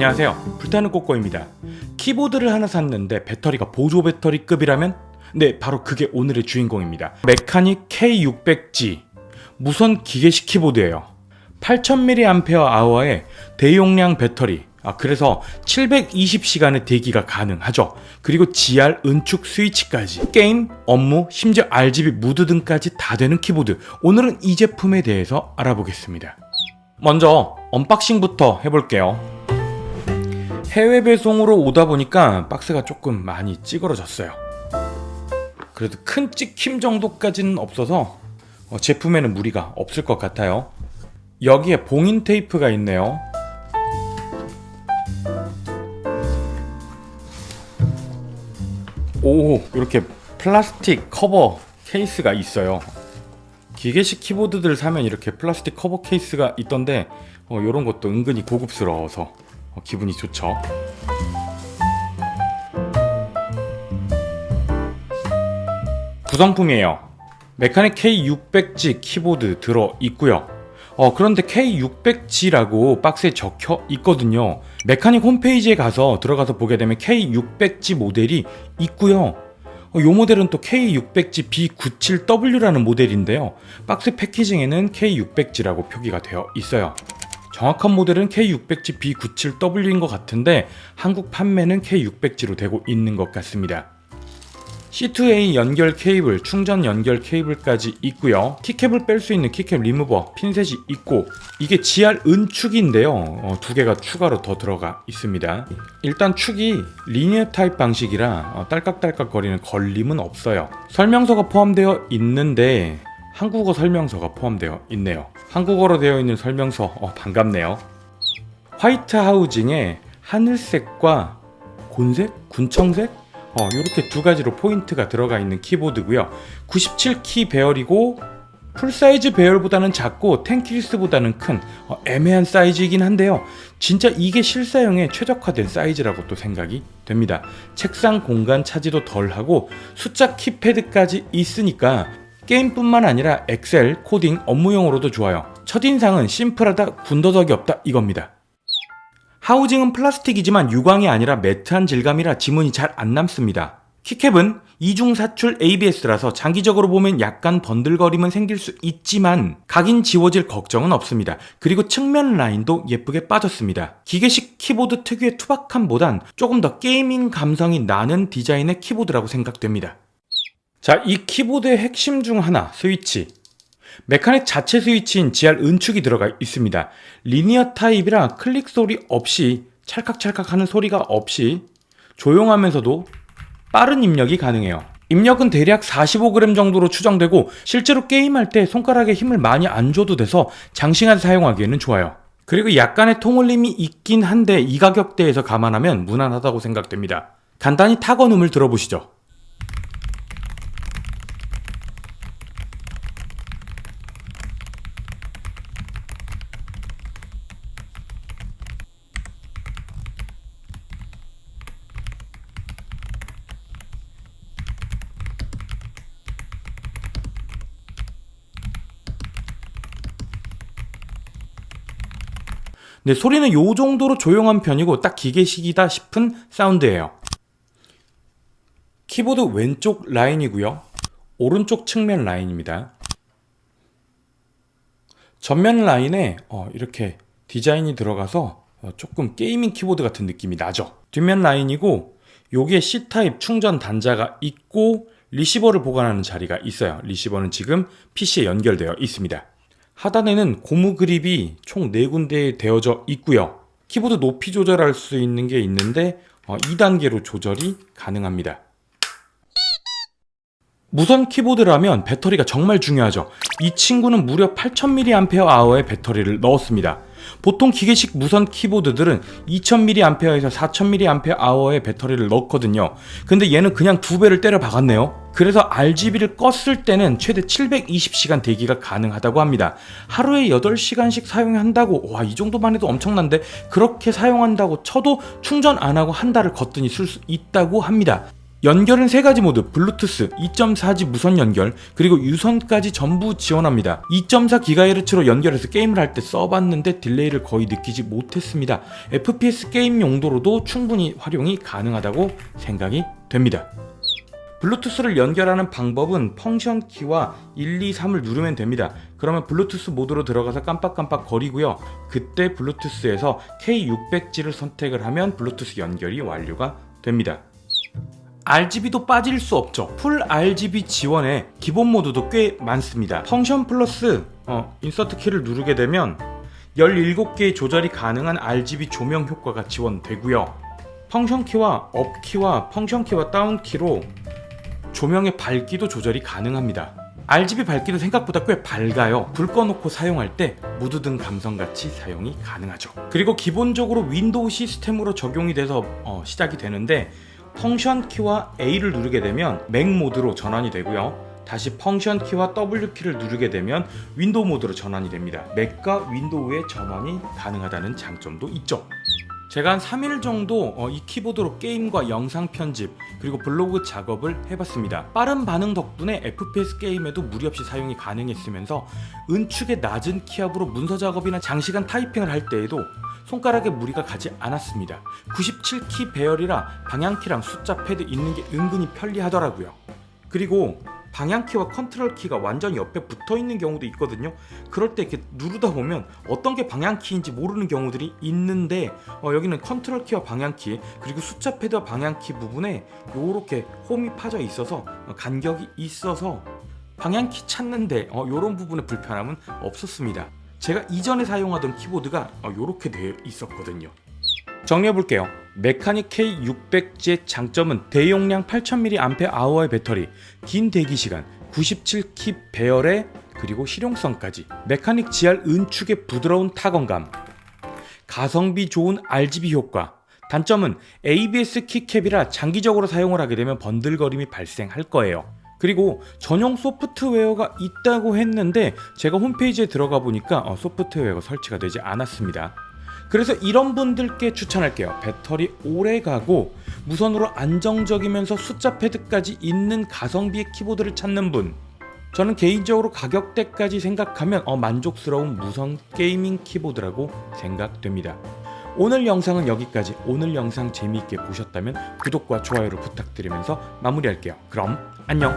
안녕하세요. 불타는 꼬꼬입니다. 키보드를 하나 샀는데 배터리가 보조 배터리급이라면? 네, 바로 그게 오늘의 주인공입니다. 메카닉 K600G 무선 기계식 키보드예요. 8000mAh의 대용량 배터리. 아, 그래서 720시간의 대기가 가능하죠. 그리고 GR 은축 스위치까지. 게임, 업무, 심지어 RGB 무드 등까지 다 되는 키보드. 오늘은 이 제품에 대해서 알아보겠습니다. 먼저 언박싱부터 해볼게요. 해외 배송으로 오다 보니까 박스가 조금 많이 찌그러졌어요. 그래도 큰 찍힘 정도까지는 없어서 어, 제품에는 무리가 없을 것 같아요. 여기에 봉인 테이프가 있네요. 오, 이렇게 플라스틱 커버 케이스가 있어요. 기계식 키보드들 사면 이렇게 플라스틱 커버 케이스가 있던데 어, 이런 것도 은근히 고급스러워서 어, 기분이 좋죠. 구성품이에요. 메카닉 K600G 키보드 들어 있고요. 어, 그런데 K600G라고 박스에 적혀 있거든요. 메카닉 홈페이지에 가서 들어가서 보게 되면 K600G 모델이 있고요. 어, 요 모델은 또 K600G B97W라는 모델인데요. 박스 패키징에는 K600G라고 표기가 되어 있어요. 정확한 모델은 K600G B97W인 것 같은데 한국 판매는 K600G로 되고 있는 것 같습니다. C2A 연결 케이블, 충전 연결 케이블까지 있고요. 키캡을 뺄 수 있는 키캡 리무버, 핀셋이 있고 이게 GR 은축인데요. 어, 두 개가 추가로 더 들어가 있습니다. 일단 축이 리니어 타입 방식이라 어, 딸깍딸깍 거리는 걸림은 없어요. 설명서가 포함되어 있는데 한국어 설명서가 포함되어 있네요. 한국어로 되어 있는 설명서 어, 반갑네요. 화이트 하우징에 하늘색과 곤색, 군청색 어, 이렇게 두 가지로 포인트가 들어가 있는 키보드고요. 97키 배열이고 풀 사이즈 배열보다는 작고 텐키리스보다는 큰 어, 애매한 사이즈이긴 한데요. 진짜 이게 실사용에 최적화된 사이즈라고 또 생각이 됩니다. 책상 공간 차지도 덜하고 숫자 키패드까지 있으니까 게임뿐만 아니라 엑셀, 코딩, 업무용으로도 좋아요. 첫인상은 심플하다, 군더더기 없다 이겁니다. 하우징은 플라스틱이지만 유광이 아니라 매트한 질감이라 지문이 잘 안 남습니다. 키캡은 이중 사출 ABS라서 장기적으로 보면 약간 번들거림은 생길 수 있지만 각인 지워질 걱정은 없습니다. 그리고 측면 라인도 예쁘게 빠졌습니다. 기계식 키보드 특유의 투박함보단 조금 더 게이밍 감성이 나는 디자인의 키보드라고 생각됩니다. 자, 이 키보드의 핵심 중 하나, 스위치. 메카닉 자체 스위치인 GR 은축이 들어가 있습니다. 리니어 타입이라 클릭 소리 없이 찰칵찰칵 하는 소리가 없이 조용하면서도 빠른 입력이 가능해요. 입력은 대략 45g 정도로 추정되고 실제로 게임할 때 손가락에 힘을 많이 안 줘도 돼서 장시간 사용하기에는 좋아요. 그리고 약간의 통울림이 있긴 한데 이 가격대에서 감안하면 무난하다고 생각됩니다. 간단히 타건음을 들어보시죠. 네, 소리는 요 정도로 조용한 편이고 딱 기계식이다 싶은 사운드예요. 키보드 왼쪽 라인이고요. 오른쪽 측면 라인입니다. 전면 라인에 어, 이렇게 디자인이 들어가서 어, 조금 게이밍 키보드 같은 느낌이 나죠. 뒷면 라인이고 여기에 C타입 충전 단자가 있고 리시버를 보관하는 자리가 있어요. 리시버는 지금 PC에 연결되어 있습니다. 하단에는 고무 그립이 총 4군데 되어져 있고요. 키보드 높이 조절할 수 있는 게 있는데 어, 2단계로 조절이 가능합니다. 무선 키보드라면 배터리가 정말 중요하죠. 이 친구는 무려 8000mAh의 배터리를 넣었습니다. 보통 기계식 무선 키보드들은 2000mAh에서 4000mAh의 배터리를 넣거든요. 근데 얘는 그냥 두 배를 때려 박았네요. 그래서 RGB를 껐을 때는 최대 720시간 대기가 가능하다고 합니다. 하루에 8시간씩 사용한다고 와 이 정도만 해도 엄청난데 그렇게 사용한다고 쳐도 충전 안 하고 한 달을 거뜬히 쓸 수 있다고 합니다. 연결은 세 가지 모드, 블루투스, 2.4G 무선 연결, 그리고 유선까지 전부 지원합니다. 2.4GHz로 연결해서 게임을 할 때 써봤는데 딜레이를 거의 느끼지 못했습니다. FPS 게임 용도로도 충분히 활용이 가능하다고 생각이 됩니다. 블루투스를 연결하는 방법은 펑션 키와 1, 2, 3을 누르면 됩니다. 그러면 블루투스 모드로 들어가서 깜빡깜빡 거리고요. 그때 블루투스에서 K600G를 선택을 하면 블루투스 연결이 완료가 됩니다. RGB도 빠질 수 없죠. 풀 RGB 지원에 기본 모드도 꽤 많습니다. 펑션 플러스 어, 인서트 키를 누르게 되면 17개의 조절이 가능한 RGB 조명 효과가 지원되고요. 펑션 키와 업 키와 펑션 키와 다운 키로 조명의 밝기도 조절이 가능합니다. RGB 밝기도 생각보다 꽤 밝아요. 불 꺼놓고 사용할 때 무드등 감성같이 사용이 가능하죠. 그리고 기본적으로 윈도우 시스템으로 적용이 돼서 어, 시작이 되는데 펑션 키와 A를 누르게 되면 맥 모드로 전환이 되고요. 다시 펑션 키와 W 키를 누르게 되면 윈도우 모드로 전환이 됩니다. 맥과 윈도우의 전환이 가능하다는 장점도 있죠. 제가 한 3일 정도 어, 이 키보드로 게임과 영상 편집 그리고 블로그 작업을 해봤습니다. 빠른 반응 덕분에 FPS 게임에도 무리 없이 사용이 가능했으면서 은축의 낮은 키압으로 문서 작업이나 장시간 타이핑을 할 때에도 손가락에 무리가 가지 않았습니다. 97키 배열이라 방향키랑 숫자 패드 있는 게 은근히 편리하더라고요. 그리고 방향키와 컨트롤 키가 완전히 옆에 붙어 있는 경우도 있거든요. 그럴 때 이렇게 누르다 보면 어떤 게 방향키인지 모르는 경우들이 있는데 어, 여기는 컨트롤 키와 방향키 그리고 숫자 패드와 방향키 부분에 요렇게 홈이 파져 있어서 어, 간격이 있어서 방향키 찾는데 어, 요런 부분의 불편함은 없었습니다. 제가 이전에 사용하던 키보드가 어, 요렇게 되어 있었거든요. 정리해 볼게요. 메카닉 K600G의 장점은 대용량 8000mAh의 배터리, 긴 대기 시간, 97키 배열에 그리고 실용성까지, 메카닉 GR 은축의 부드러운 타건감, 가성비 좋은 RGB 효과. 단점은 ABS 키캡이라 장기적으로 사용을 하게 되면 번들거림이 발생할 거예요. 그리고 전용 소프트웨어가 있다고 했는데 제가 홈페이지에 들어가 보니까 어, 소프트웨어가 설치가 되지 않았습니다. 그래서 이런 분들께 추천할게요. 배터리 오래 가고 무선으로 안정적이면서 숫자 패드까지 있는 가성비의 키보드를 찾는 분. 저는 개인적으로 가격대까지 생각하면 어, 만족스러운 무선 게이밍 키보드라고 생각됩니다. 오늘 영상은 여기까지. 오늘 영상 재미있게 보셨다면 구독과 좋아요를 부탁드리면서 마무리할게요. 그럼 안녕.